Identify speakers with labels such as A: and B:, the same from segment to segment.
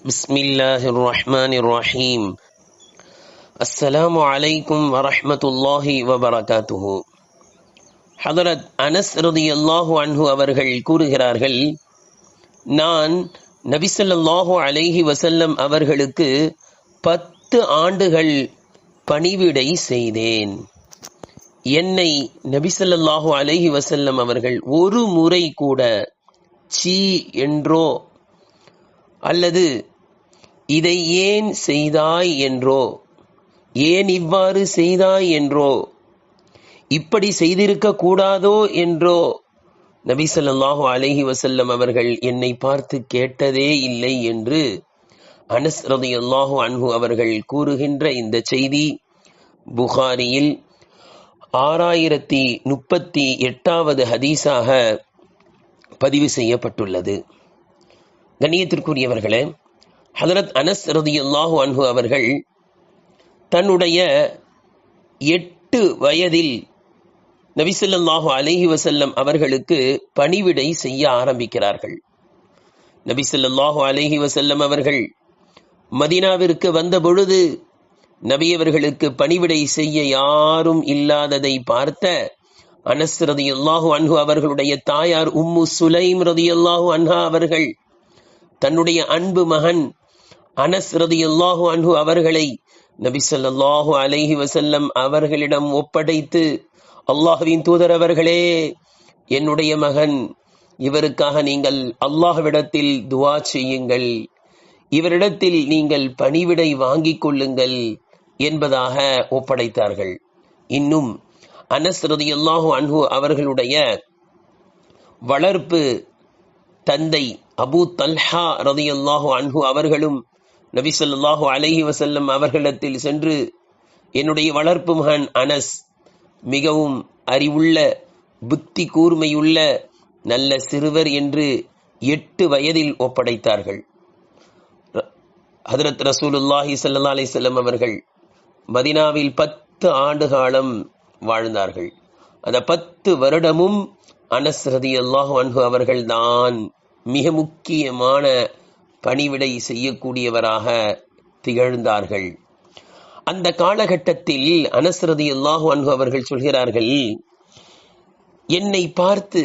A: بسم الله الرحمن الرحيم السلام عليكم ورحمة الله وبركاته ஹதரத் அனஸ் ரதியல்லாஹு அன்ஹு அவர்கள் கூறுகிறார்கள் நான் நபிசல்லாஹு அலைஹி வசல்லம் அவர்களுக்கு பத்து ஆண்டுகள் பணிவிடை செய்தேன் என்னை நபிசல்லாஹு அலைஹி வசல்லம் அவர்கள் ஒரு முறை கூட சீ என்றோ அல்லது இதை ஏன் செய்தாய் என்றோ? ஏன் இவ்வாறு செய்தாய் என்றோ? இப்படி செய்திருக்க கூடாதோ என்றோ? நபி சொல்லாஹு அலஹி வசல்லம் அவர்கள் என்னை பார்த்து கேட்டதே இல்லை என்று அனஸ் ரலியல்லாஹு அன்ஹு அவர்கள் கூறுகின்ற இந்த செய்தி புகாரியில் ஆறாயிரத்தி முப்பத்தி எட்டாவது ஹதீஸாக பதிவு செய்யப்பட்டுள்ளது. கண்ணியத்திற்குரியவர்களே ஹதரத் அனஸ் ரதியுல்லாஹு அன்ஹு அவர்கள் தன்னுடைய எட்டு வயதில் நபிசல்லாஹு அலஹி வசல்லம் அவர்களுக்கு பணிவிடை செய்ய ஆரம்பிக்கிறார்கள். நபிசல்லாஹு அலஹி வசல்லம் அவர்கள் மதினாவிற்கு வந்த பொழுது நபியவர்களுக்கு பணிவிடை செய்ய யாரும் இல்லாததை பார்த்த அனஸ் ரதியுல்லாஹு அன்ஹு அவர்களுடைய தாயார் உம்மு சுலைம் ரதி அல்லாஹு அன்ஹா அவர்கள் தன்னுடைய அன்பு மகன் அனஸ் ரதியுல்லாஹு அன்ஹு அவர்களை நபி சொல்லாஹு அலைஹி வசல்லம் அவர்களிடம் ஒப்படைத்து அல்லாஹுவின் தூதர் அவர்களே என்னுடைய மகன் இவருக்காக நீங்கள் அல்லாஹ்விடத்தில் துவா செய்யுங்கள். இவரிடத்தில் நீங்கள் பணிவிடை வாங்கிக் கொள்ளுங்கள் என்பதாக ஒப்படைத்தார்கள். இன்னும் அனஸ் ரதியுல்லாஹு அன்ஹு அவர்களுடைய வளர்ப்பு தந்தை அபு தல்ஹா ரதியுல்லாஹு அன்ஹு அவர்களும் நபி சொல்லாஹு அலஹி வசல்லம் அவர்களிடத்தில் சென்று என்னுடைய வளர்ப்பு மகன் அனஸ் மிகவும் அறிவுள்ள புத்தி கூர்மையுள்ள நல்ல சிறுவர் என்று எட்டு வயதில் ஒப்படைத்தார்கள். ஹதரத் ரசூலுல்லாஹி சல்லா அலைஹி வஸல்லம் அவர்கள் மதினாவில் பத்து ஆண்டு காலம் வாழ்ந்தார்கள். அந்த பத்து வருடமும் அனஸ் ரதியல்லாஹு அன்ஹு அவர்கள்தான் மிக முக்கியமான பணிவிடை செய்யக்கூடியவராக திகழ்ந்தார்கள். அந்த காலகட்டத்தில் அனஸ் அல்லாஹு அன்பு அவர்கள் சொல்கிறார்கள் என்னை பார்த்து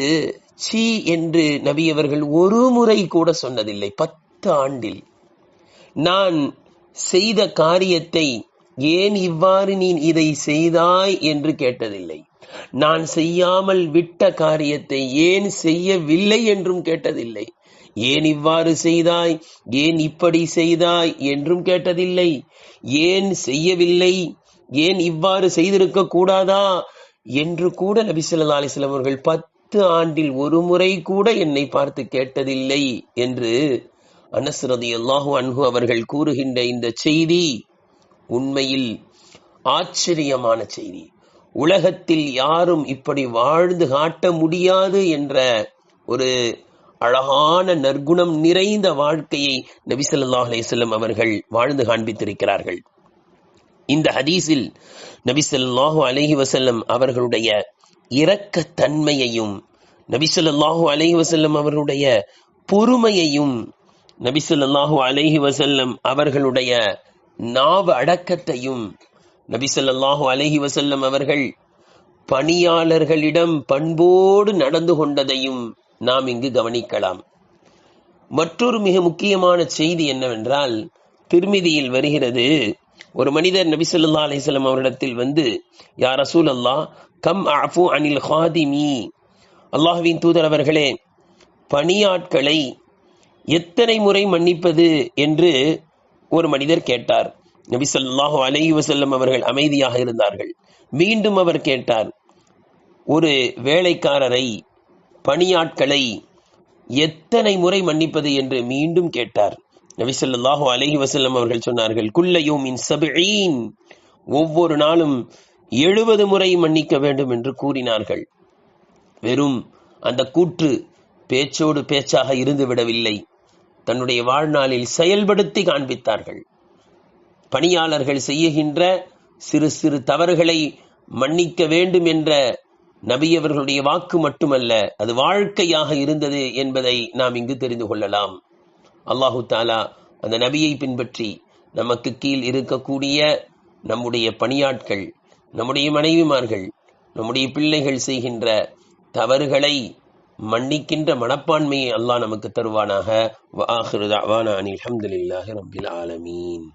A: சி என்று நபி அவர்கள் ஒரு முறை கூட சொன்னதில்லை பத்து ஆண்டில். நான் செய்த காரியத்தை ஏன் இவ்வாறு நீ இதை செய்தாய்? என்று கேட்டதில்லை. நான் செய்யாமல் விட்ட காரியத்தை ஏன் செய்யவில்லை? என்றும் கேட்டதில்லை. ஏன் இவ்வாறு செய்தாய்? ஏன் இப்படி செய்தாய்? என்றும் கேட்டதில்லை. ஏன் செய்யவில்லை? ஏன் இவ்வாறு செய்திருக்க கூடாதா? என்று கூட நபிசல்லா அலிஸ்லாம் அவர்கள் பத்து ஆண்டில் ஒரு முறை கூட என்னை பார்த்து கேட்டதில்லை என்று அனஸ் ரலியல்லாஹு அன்ஹு அவர்கள் கூறுகின்ற இந்த செய்தி உண்மையில் ஆச்சரியமான செய்தி. உலகத்தில் யாரும் இப்படி வாழ்ந்து காட்ட முடியாது என்ற ஒரு அழகான நற்குணம் நிறைந்த வாழ்க்கையை நபி அலேசல்லம் அவர்கள் வாழ்ந்து காண்பித்திருக்கிறார்கள். இந்த ஹதீஸில் நபிசல்லாஹு அலஹி வசல்லம் அவர்களுடைய இரக்கத்தன்மையையும் நபிசல்லாஹு அலஹி வசல்லம் அவர்களுடைய பொறுமையையும் நபிசல்லாஹு அலஹி வசல்லம் அவர்களுடைய நாவ அடக்கத்தையும் நபிசல்லாஹு அலஹி வசல்லம் அவர்கள் பணியாளர்களிடம் பண்போடு நடந்து கொண்டதையும் நாம் இங்கு கவனிக்கலாம். மற்றொரு மிக முக்கியமான செய்தி என்னவென்றால் திருமிதியில் வருகிறது ஒரு மனிதர் நபிசல்லா அலிஸ்லாம் அவரிடத்தில் வந்து யார் ரசூல் அல்லாஹ் கம் அஃபு அனில் ஹாதிமி? அல்லாஹுவின் தூதர் அவர்களே பணியாட்களை எத்தனை முறை மன்னிப்பது? என்று ஒரு மனிதர் கேட்டார். நபி சொல்லாஹு அலைஹி வசல்லம் அவர்கள் அமைதியாக இருந்தார்கள். மீண்டும் அவர் கேட்டார் ஒரு வேலைக்காரரை பணியாட்களை எத்தனை முறை மன்னிப்பது என்று மீண்டும் கேட்டார். நபி அலஹி வசல்லம் அவர்கள் சொன்னார்கள் குல்லையும் இன் ஒவ்வொரு நாளும் எழுபது முறை மன்னிக்க வேண்டும் என்று கூறினார்கள். வெறும் அந்த கூற்று பேச்சோடு பேச்சாக இருந்து விடவில்லை. தன்னுடைய வாழ்நாளில் செயல்படுத்தி காண்பித்தார்கள். பணியாளர்கள் செய்யுகின்ற சிறு சிறு தவறுகளை மன்னிக்க வேண்டும் என்ற நபி அவர்களுடைய வாக்கு மட்டுமல்ல அது வாழ்க்கையாக இருந்தது என்பதை நாம் இங்கு தெரிந்து கொள்ளலாம். அல்லாஹு தாலா அந்த நபியை பின்பற்றி நமக்கு கீழ் இருக்கக்கூடிய நம்முடைய பணியாட்கள் நம்முடைய மனைவிமார்கள் நம்முடைய பிள்ளைகள் செய்கின்ற தவறுகளை மன்னிக்கின்ற மனப்பான்மையை அல்லாஹ் நமக்கு தருவானாக. வ அனில் ஹம்துலில்லாஹி ரப்பில் ஆலமீன்.